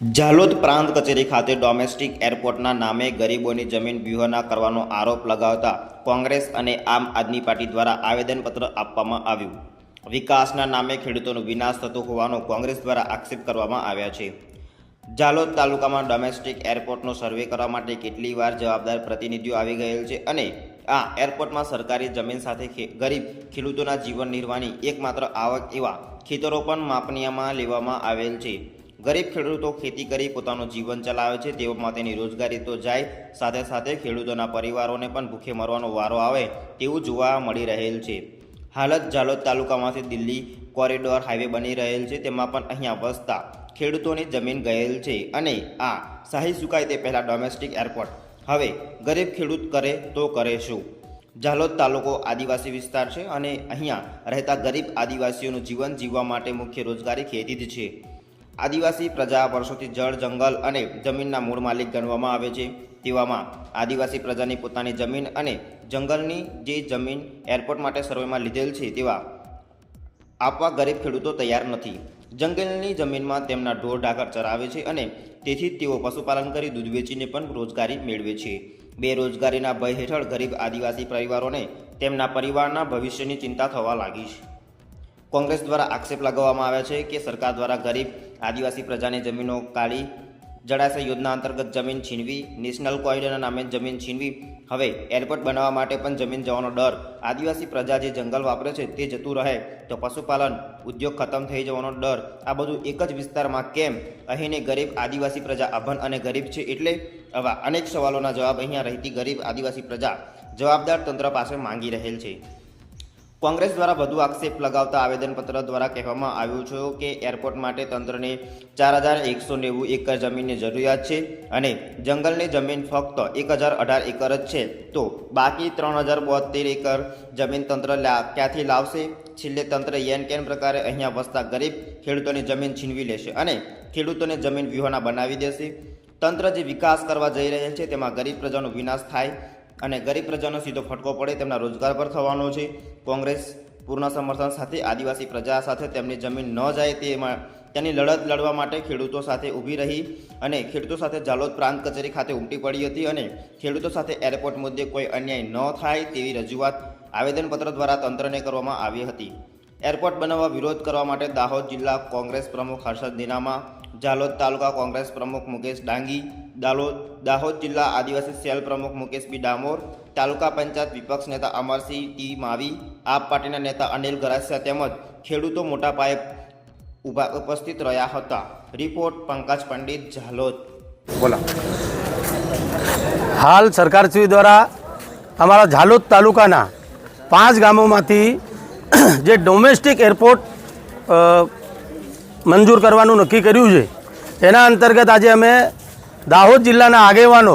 ઝાલોદ પ્રાંત કચેરી ખાતે ડોમેસ્ટિક એરપોર્ટના નામે ગરીબોની જમીન વ્યૂહના કરવાનો આરોપ લગાવતા કોંગ્રેસ અને આમ આદમી પાર્ટી દ્વારા આવેદનપત્ર આપવામાં આવ્યું. વિકાસના નામે ખેડૂતોનો વિનાશ થતો હોવાનો કોંગ્રેસ દ્વારા આક્ષેપ કરવામાં આવ્યા છે. ઝાલોદ તાલુકામાં ડોમેસ્ટિક એરપોર્ટનો સર્વે કરવા માટે કેટલી વાર જવાબદાર પ્રતિનિધિઓ આવી ગયેલ છે અને આ એરપોર્ટમાં સરકારી જમીન સાથે ગરીબ ખેડૂતોના જીવન નિર્વાહની એકમાત્ર આવક એવા ખેતરો પણ માપનીયમાં લેવામાં આવેલ છે. ગરીબ ખેડૂતો ખેતી કરી પોતાનું જીવન ચલાવે છે તેઓમાં તેની રોજગારી તો જાય. સાથે સાથે ખેડૂતોના પરિવારોને પણ ભૂખે મરવાનો વારો આવે તેવું જોવા મળી રહેલ છે. હાલત ઝાલોદ તાલુકામાંથી દિલ્હી કોરિડોર હાઈવે બની રહેલ છે, તેમાં પણ અહીંયા વસતા ખેડૂતોની જમીન ગયેલ છે અને આ શાહી સુકાય તે પહેલાં ડોમેસ્ટિક એરપોર્ટ. હવે ગરીબ ખેડૂત કરે તો કરે શું? ઝાલોદ તાલુકો આદિવાસી વિસ્તાર છે અને અહીંયા રહેતા ગરીબ આદિવાસીઓનું જીવન જીવવા માટે મુખ્ય રોજગારી ખેતી જ છે. આદિવાસી પ્રજા વર્ષોથી જળ, જંગલ અને જમીનના મૂળ માલિક ગણવામાં આવે છે. તેવામાં આદિવાસી પ્રજાની પોતાની જમીન અને જંગલની જે જમીન એરપોર્ટ માટે સર્વેમાં લીધેલ છે તેવા આપવા ગરીબ ખેડૂતો તૈયાર નથી. જંગલની જમીનમાં તેમના ઢોર ઢાકર ચરાવે છે અને તેથી તેઓ પશુપાલન કરી દૂધ વેચીને પણ રોજગારી મેળવે છે. બેરોજગારીના ભય હેઠળ ગરીબ આદિવાસી પરિવારોને તેમના પરિવારના ભવિષ્યની ચિંતા થવા લાગી છે. કોંગ્રેસ દ્વારા આક્ષેપ લગાવવામાં આવ્યા છે કે સરકાર દ્વારા ગરીબ આદિવાસી પ્રજાની જમીનો કાઢી જળાશય યોજના અંતર્ગત જમીન છીનવી, નેશનલ કોરિડોરના નામે જમીન છીનવી, હવે એરપોર્ટ બનાવવા માટે પણ જમીન જવાનો ડર. આદિવાસી પ્રજા જે જંગલ વાપરે છે તે જતું રહે તો પશુપાલન, ઉદ્યોગ ખતમ થઈ જવાનો ડર. આ બધું એક જ વિસ્તારમાં કેમ? અહીંની ગરીબ આદિવાસી પ્રજા અભન અને ગરીબ છે એટલે આવા અનેક સવાલોના જવાબ અહીંયા રહેતી ગરીબ આદિવાસી પ્રજા જવાબદાર તંત્ર પાસે માંગી રહેલ છે. કોંગ્રેસ દ્વારા વધુ આક્ષેપ લગાવતા આવેદનપત્ર દ્વારા કહેવામાં આવ્યું છે કે એરપોર્ટ માટે તંત્રને ચાર હજાર એકસો નેવું એકર જમીનની જરૂરિયાત છે અને જંગલની જમીન ફક્ત એક હજાર અઢાર એકર જ છે. તો બાકી ત્રણ હજાર બોતેર એકર જમીન તંત્ર ક્યાંથી લાવશે? છેલ્લે તંત્ર યેન કેન પ્રકારે અહીંયા વસતા ગરીબ ખેડૂતોની જમીન છીનવી લેશે અને ખેડૂતોને જમીન વ્યૂહના બનાવી દેશે. તંત્ર જે વિકાસ કરવા જઈ રહેલ છે તેમાં ગરીબ પ્રજાનો વિનાશ થાય અને ગરીબ પ્રજાનો સીધો ફટકો પડે તેમના રોજગાર પર થવાનો છે. કોંગ્રેસ પૂર્ણ સમર્થન સાથે આદિવાસી પ્રજા સાથે તેમની જમીન ન જાય તે તેની લડત લડવા માટે ખેડૂતો સાથે ઊભી રહી અને ખેડૂતો સાથે જાલોદ પ્રાંત કચેરી ખાતે ઉમટી પડી હતી અને ખેડૂતો સાથે એરપોર્ટ મુદ્દે કોઈ અન્યાય ન થાય તેવી રજૂઆત આવેદનપત્ર દ્વારા તંત્રને કરવામાં આવી હતી. એરપોર્ટ બનાવવા વિરોધ કરવા માટે દાહોદ જિલ્લા કોંગ્રેસ પ્રમુખ હર્ષદ દિનામા ઝાલોદ તાલુકા કોંગ્રેસ પ્રમુખ મુકેશ ડાંગી દાલોદ દાહોદ જિલ્લા આદિવાસી સેલ પ્રમુખ મુકેશ બી ડામોર તાલુકા પંચાયત વિપક્ષ નેતા અમરસિંહ ટી. માવી આપ પાર્ટીના નેતા અનિલ ગરાસિયા તેમજ ખેડૂતો મોટા પાયે ઊભા ઉપસ્થિત રહ્યા હતા. રિપોર્ટ પંકજ પંડિત ઝાલોદ બોલા. હાલ સરકારશ્રી દ્વારા અમારા ઝાલોદ તાલુકાના પાંચ ગામોમાંથી જે ડોમેસ્ટિક એરપોર્ટ મંજૂર કરવાનું નક્કી કર્યું છે. એના અંતર્ગત આજે અમે દાહોદ જિલ્લાના આગેવાનો,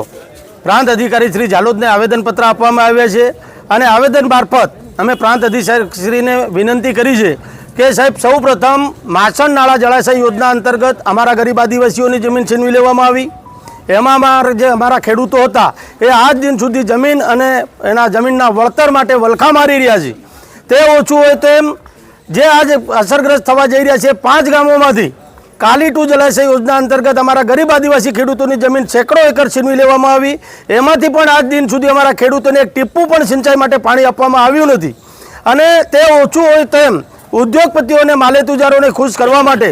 પ્રાંત અધિકારી શ્રી ઝાલોદને આવેદનપત્ર આપવામાં આવ્યા છે અને આવેદન મારફત અમે પ્રાંત અધિકારીશ્રીને વિનંતી કરી છે કે સાહેબ સૌ પ્રથમ માછણ નાળા જળાશય યોજના અંતર્ગત અમારા ગરીબ આદિવાસીઓની જમીન છીનવી લેવામાં આવી. એમાં અમારા જે અમારા ખેડૂતો હતા, એ આજ દિન સુધી જમીન અને એના જમીનના વળતર માટે વલખા મારી રહ્યા છે. તે ઓછું હોય તેમ જે આજે અસરગ્રસ્ત થવા જઈ રહ્યા છે પાંચ ગામોમાંથી, કાલી ટુ જલાશય યોજના અંતર્ગત અમારા ગરીબ આદિવાસી ખેડૂતોની જમીન સેંકડો એકર છીનવી લેવામાં આવી. એમાંથી પણ આજ દિન સુધી અમારા ખેડૂતોને એક ટીપું પણ સિંચાઈ માટે પાણી આપવામાં આવ્યું નથી. અને તે ઓછું હોય તેમ ઉદ્યોગપતિઓને, માલેતુજારોને ખુશ કરવા માટે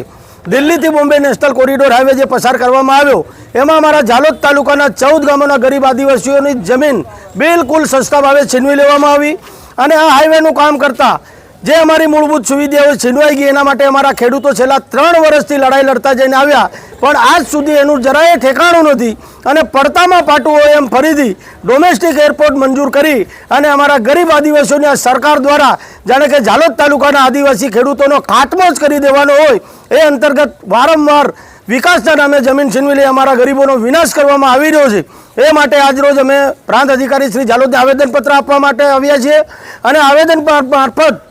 દિલ્હીથી બોમ્બે નેશનલ કોરિડોર હાઈવે જે પસાર કરવામાં આવ્યો, એમાં અમારા જાલોદ તાલુકાના ચૌદ ગામોના ગરીબ આદિવાસીઓની જમીન બિલકુલ સસ્તા ભાવે છીનવી લેવામાં આવી. અને આ હાઈવેનું કામ કરતા જે અમારી મૂળભૂત સુવિધાઓ છીનવાઈ ગઈ એના માટે અમારા ખેડૂતો છેલ્લા ત્રણ વર્ષથી લડાઈ લડતા જઈને આવ્યા. પણ આજ સુધી એનું જરાય ઠેકાણું નથી અને પડતામાં પાટું હોય એમ ફરીથી ડોમેસ્ટિક એરપોર્ટ મંજૂર કરી અને અમારા ગરીબ આદિવાસીઓને સરકાર દ્વારા જાણે કે ઝાલોદ તાલુકાના આદિવાસી ખેડૂતોનો ખાતમો જ કરી દેવાનો હોય એ અંતર્ગત વારંવાર વિકાસના નામે જમીન છીનવી લઈ અમારા ગરીબોનો વિનાશ કરવામાં આવી રહ્યો છે. એ માટે આજરોજ અમે પ્રાંત અધિકારી શ્રી ઝાલોદને આવેદનપત્ર આપવા માટે આવ્યા છીએ અને આવેદન મારફત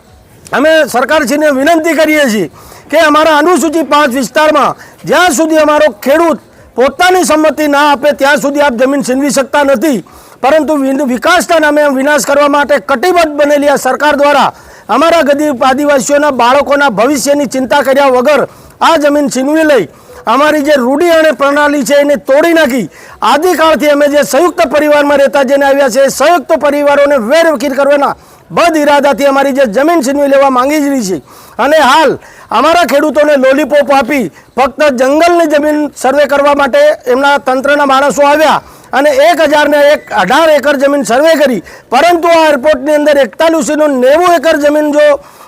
અમે સરકારશ્રીને વિનંતી કરીએ છીએ કે અમારા અનુસૂચિત પાંચ વિસ્તારમાં જ્યાં સુધી અમારો ખેડૂત પોતાની સંમતિ ના આપે ત્યાં સુધી આપ જમીન છીનવી શકતા નથી, પરંતુ વિકાસના નામે વિનાશ કરવા માટે કટિબદ્ધ બનેલી આ સરકાર દ્વારા અમારા ગરીબ આદિવાસીઓના બાળકોના ભવિષ્યની ચિંતા કર્યા વગર આ જમીન છીનવી લઈ અમારી જે રૂઢી અને પ્રણાલી છે એને તોડી નાખી. આદિકાળથી અમે જે સંયુક્ત પરિવારમાં રહેતા, જેને આવ્યા છે એ સંયુક્ત પરિવારોને વેરવકીર કરવાના બદ ઇરાદાથી અમારી જે જમીન છીનવી લેવા માંગી રહી છે. અને હાલ અમારા ખેડૂતોને લોલીપોપ આપી ફક્ત જંગલની જમીન સર્વે કરવા માટે એમના તંત્રના માણસો આવ્યા અને એક હજારને એક અઢાર એકર જમીન સર્વે કરી. પરંતુ આ એરપોર્ટની અંદર એકતાલીસીનું નેવું એકર જમીન જો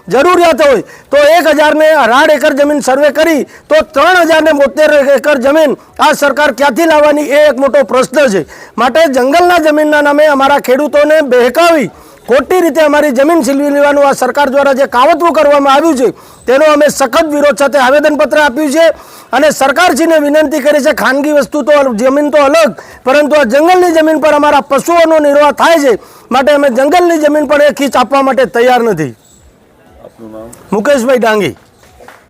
જરૂરિયાત હોય તો એક હજારને અઢાર એકર જમીન સર્વે કરી તો ત્રણ હજારને બોતેર એકર જમીન આ સરકાર ક્યાંથી લાવવાની એ એક મોટો પ્રશ્ન છે. માટે જંગલના જમીનના નામે અમારા ખેડૂતોને બહેકાવી ખોટી રીતે અમારી જમીન છીનવી લેવાનું આ સરકાર દ્વારા જે કાવતરું કરવામાં આવ્યું છે તેનો અમે સખત વિરોધ સાથે આવેદનપત્ર આપ્યું છે અને સરકારશ્રીને વિનંતી કરી છે ખાનગી વસ્તુ તો જમીન તો અલગ પરંતુ આ જંગલની જમીન પર અમારા પશુઓનો નિર્વાહ થાય છે માટે અમે જંગલની જમીન પર એ ખીચ આપવા માટે તૈયાર નથી. મુકેશભાઈ ડાંગી.